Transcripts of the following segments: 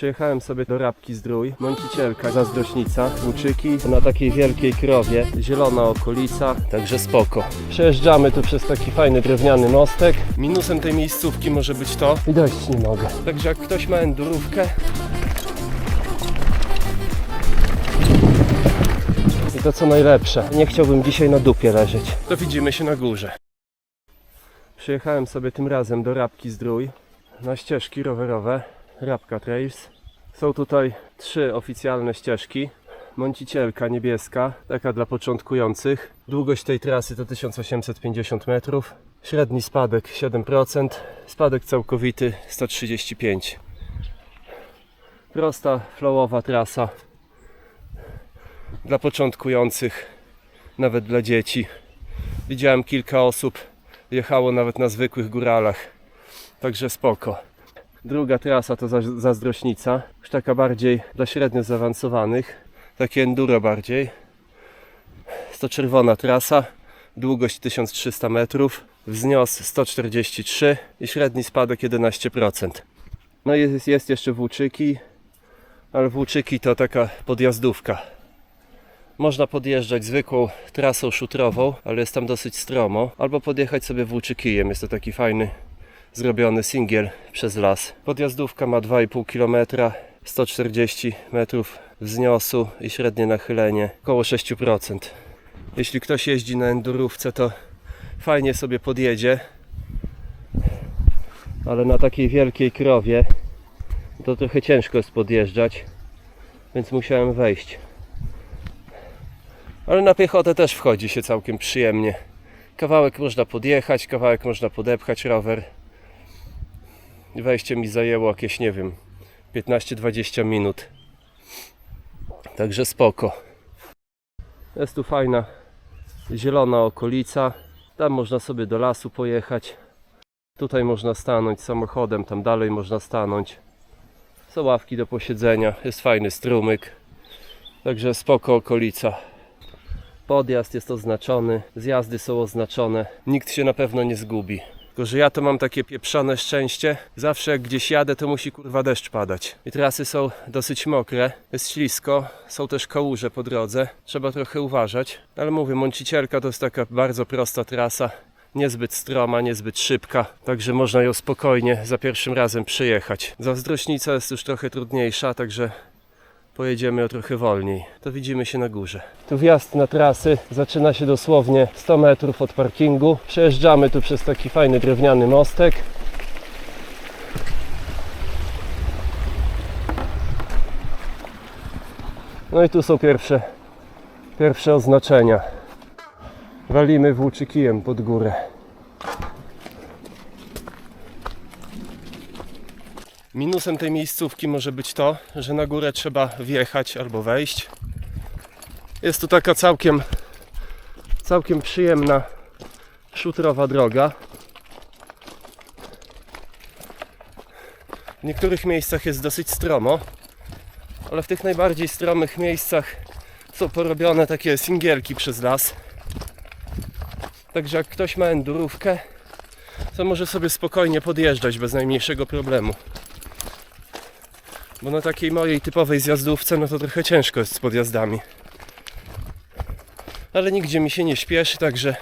Przyjechałem sobie do Rabki Zdrój, Mącicielka, Zazdrośnica, Łuczyki, na takiej wielkiej krowie, zielona okolica, także spoko. Przejeżdżamy tu przez taki fajny drewniany mostek. Minusem tej miejscówki może być to, i dojść nie mogę. Także jak ktoś ma endurówkę, i to co najlepsze, nie chciałbym dzisiaj na dupie leżeć. To widzimy się na górze. Przyjechałem sobie tym razem do Rabki Zdrój na ścieżki rowerowe Rabka Trails. Są tutaj trzy oficjalne ścieżki. Mącicielka niebieska, taka dla początkujących. Długość tej trasy to 1850 metrów. Średni spadek 7%, spadek całkowity 135. Prosta, flowowa trasa dla początkujących, nawet dla dzieci. Widziałem kilka osób jechało nawet na zwykłych góralach. Także spoko. Druga trasa to za- zazdrośnica, już taka bardziej dla średnio zaawansowanych, takie enduro bardziej. To czerwona trasa, długość 1300 metrów, wznios 143 i średni spadek 11%. No i jest, jest jeszcze Włóczyki, ale Włóczyki to taka podjazdówka. Można podjeżdżać zwykłą trasą szutrową, ale jest tam dosyć stromo, albo podjechać sobie włóczykijem. Jest to taki fajny, zrobiony singiel przez las. Podjazdówka ma 2,5 km, 140 metrów wzniosu i średnie nachylenie około 6%. Jeśli ktoś jeździ na endurówce, to fajnie sobie podjedzie, ale na takiej wielkiej krowie to trochę ciężko jest podjeżdżać, więc musiałem wejść. Ale na piechotę też wchodzi się całkiem przyjemnie. Kawałek można podjechać, kawałek można podepchać rower. Wejście mi zajęło jakieś, nie wiem, 15-20 minut. Także spoko. Jest tu fajna zielona okolica. Tam można sobie do lasu pojechać. Tutaj można stanąć samochodem, tam dalej można stanąć. Są ławki do posiedzenia, jest fajny strumyk. Także spoko okolica. Podjazd jest oznaczony, zjazdy są oznaczone. Nikt się na pewno nie zgubi. Tylko, że ja to mam takie pieprzone szczęście. Zawsze jak gdzieś jadę, to musi kurwa deszcz padać. I trasy są dosyć mokre, jest ślisko, są też kałuże po drodze. Trzeba trochę uważać. Ale mówię, Mącicielka to jest taka bardzo prosta trasa. Niezbyt stroma, niezbyt szybka, także można ją spokojnie za pierwszym razem przyjechać. Zazdrośnica jest już trochę trudniejsza, także pojedziemy trochę wolniej. To widzimy się na górze. Tu wjazd na trasy zaczyna się dosłownie 100 metrów od parkingu. Przejeżdżamy tu przez taki fajny drewniany mostek. No i tu są pierwsze, pierwsze oznaczenia. Walimy włóczykijem pod górę. Minusem tej miejscówki może być to, że na górę trzeba wjechać albo wejść. Jest tu taka całkiem, całkiem przyjemna szutrowa droga. W niektórych miejscach jest dosyć stromo, ale w tych najbardziej stromych miejscach są porobione takie singielki przez las. Także jak ktoś ma endurówkę, to może sobie spokojnie podjeżdżać bez najmniejszego problemu. Bo na takiej mojej typowej zjazdówce no to trochę ciężko jest z podjazdami. Ale nigdzie mi się nie śpieszy, także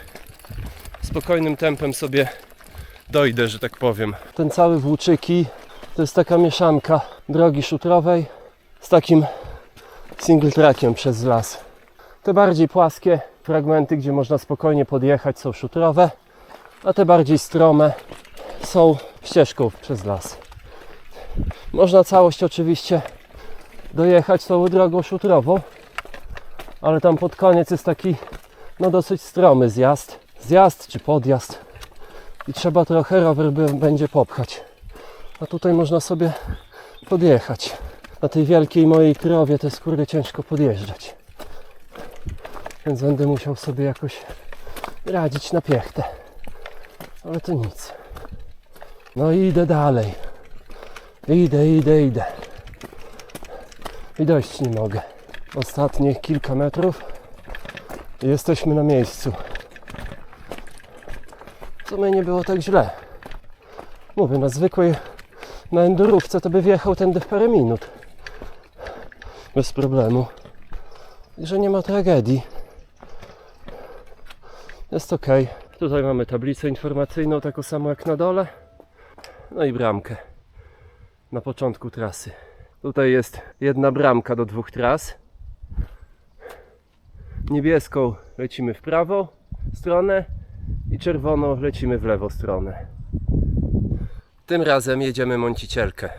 spokojnym tempem sobie dojdę, że tak powiem. Ten cały Włóczyki to jest taka mieszanka drogi szutrowej z takim single trackiem przez las. Te bardziej płaskie fragmenty, gdzie można spokojnie podjechać są szutrowe, a te bardziej strome są ścieżką przez las. Można całość oczywiście dojechać tą drogą szutrową, ale tam pod koniec jest taki no dosyć stromy zjazd. Zjazd czy podjazd i trzeba trochę rower będzie popchać. A tutaj można sobie podjechać. Na tej wielkiej mojej krowie to jest ciężko podjeżdżać. Więc będę musiał sobie jakoś radzić na piechtę. Ale to nic. No i idę dalej. Idę, idę, idę. I dojść nie mogę. Ostatnie kilka metrów i jesteśmy na miejscu. W sumie nie było tak źle. Mówię, na zwykłej Na endurówce to by wjechał tędy w parę minut. Bez problemu. Także nie ma tragedii. Jest ok. Tutaj mamy tablicę informacyjną, taką samą jak na dole. No i bramkę na początku trasy. Tutaj jest jedna bramka do dwóch tras. Niebieską lecimy w prawą stronę i czerwoną lecimy w lewą stronę. Tym razem jedziemy Mącicielkę.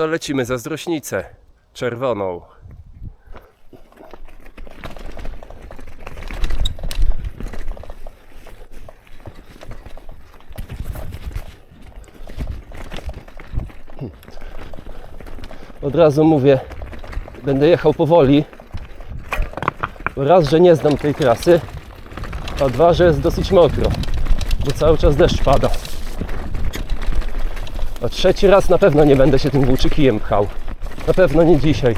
To lecimy za zdrośnicę czerwoną. Od razu mówię, będę jechał powoli. Raz, że nie znam tej trasy, a dwa, że jest dosyć mokro, bo cały czas deszcz pada. A trzeci raz na pewno nie będę się tym włóczykijem pchał. Na pewno nie dzisiaj.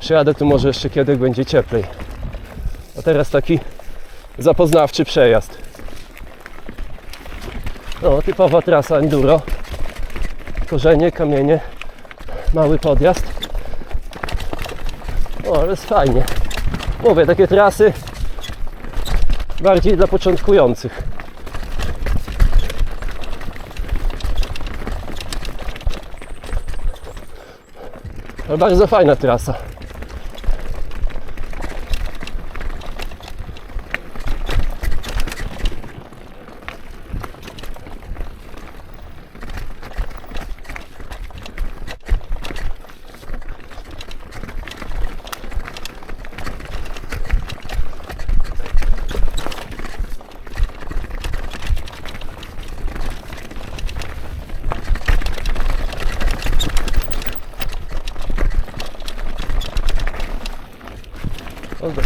Przyjadę tu może jeszcze kiedy będzie cieplej. A teraz taki zapoznawczy przejazd. No, typowa trasa enduro. Korzenie, kamienie, mały podjazd. O, ale jest fajnie. Mówię, takie trasy bardziej dla początkujących. Bardzo fajna trasa.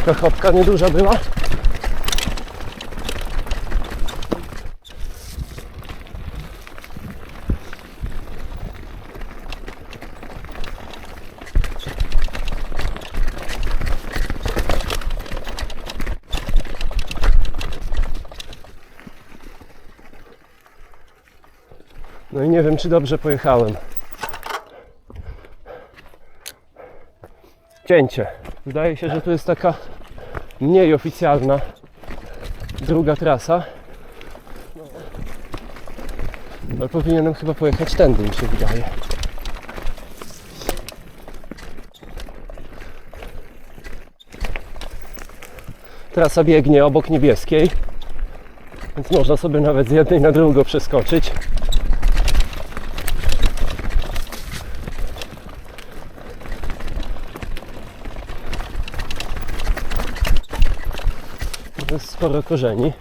Taka chopka nieduża była. No i nie wiem, czy dobrze pojechałem. Cięcie. Wydaje się, że to jest taka mniej oficjalna druga trasa. Ale powinienem chyba pojechać tędy, mi się wydaje. Trasa biegnie obok niebieskiej, więc można sobie nawet z jednej na drugą przeskoczyć. To jest sporo korzeni.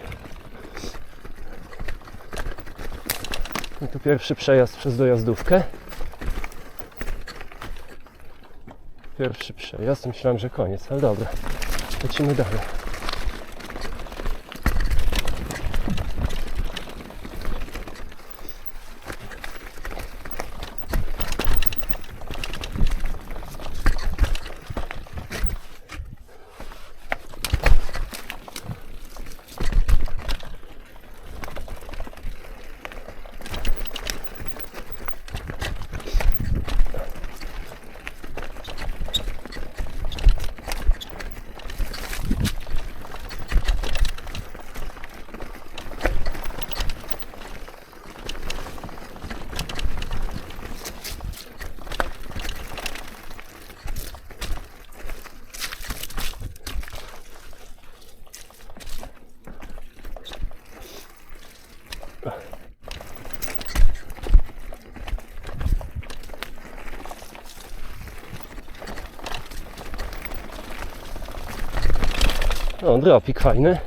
I tu pierwszy przejazd przez dojazdówkę. Pierwszy przejazd, myślałem, że koniec, ale dobra. Lecimy dalej. O, dropik fajny.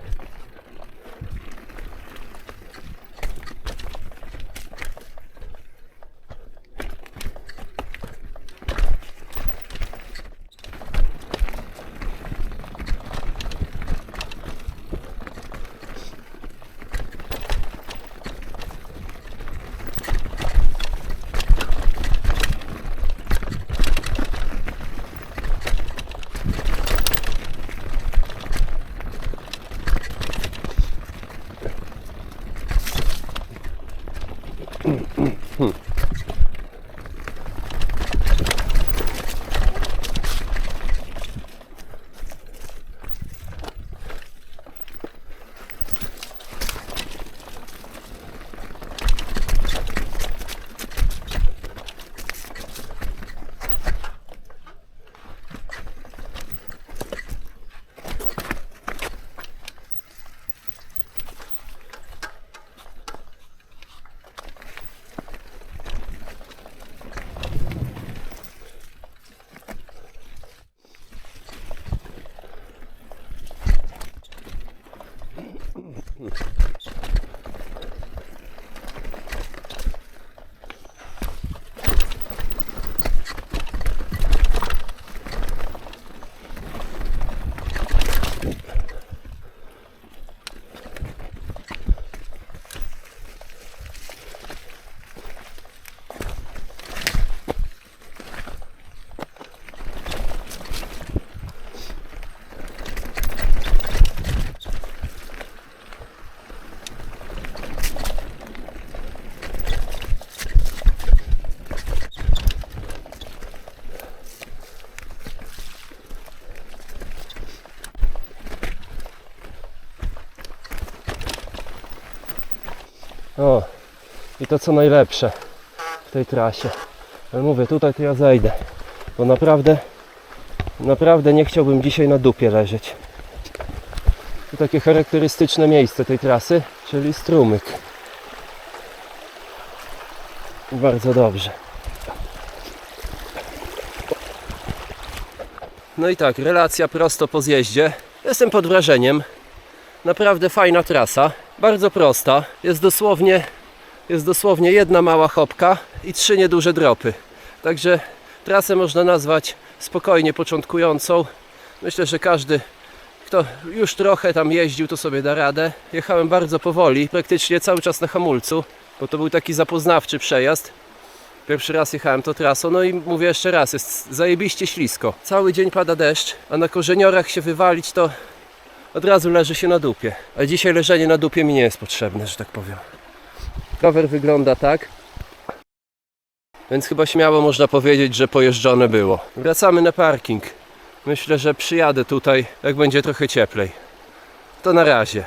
mm-hmm O, i to co najlepsze w tej trasie. Ale mówię, tutaj to ja zejdę, bo naprawdę, naprawdę nie chciałbym dzisiaj na dupie leżeć. Tu takie charakterystyczne miejsce tej trasy, czyli strumyk. Bardzo dobrze. No i tak, relacja prosto po zjeździe. Jestem pod wrażeniem. Naprawdę fajna trasa, bardzo prosta. Jest dosłownie, jest dosłownie jedna mała chopka i trzy nieduże dropy. Także trasę można nazwać spokojnie początkującą. Myślę, że każdy, kto już trochę tam jeździł, to sobie da radę. Jechałem bardzo powoli, praktycznie cały czas na hamulcu, bo to był taki zapoznawczy przejazd. Pierwszy raz jechałem tą trasą, no i mówię jeszcze raz, jest zajebiście ślisko. Cały dzień pada deszcz, a na korzeniorach się wywalić to od razu leży się na dupie. A dzisiaj leżenie na dupie mi nie jest potrzebne, że tak powiem. Rower wygląda tak. Więc chyba śmiało można powiedzieć, że pojeżdżone było. Wracamy na parking. Myślę, że przyjadę tutaj, jak będzie trochę cieplej. To na razie.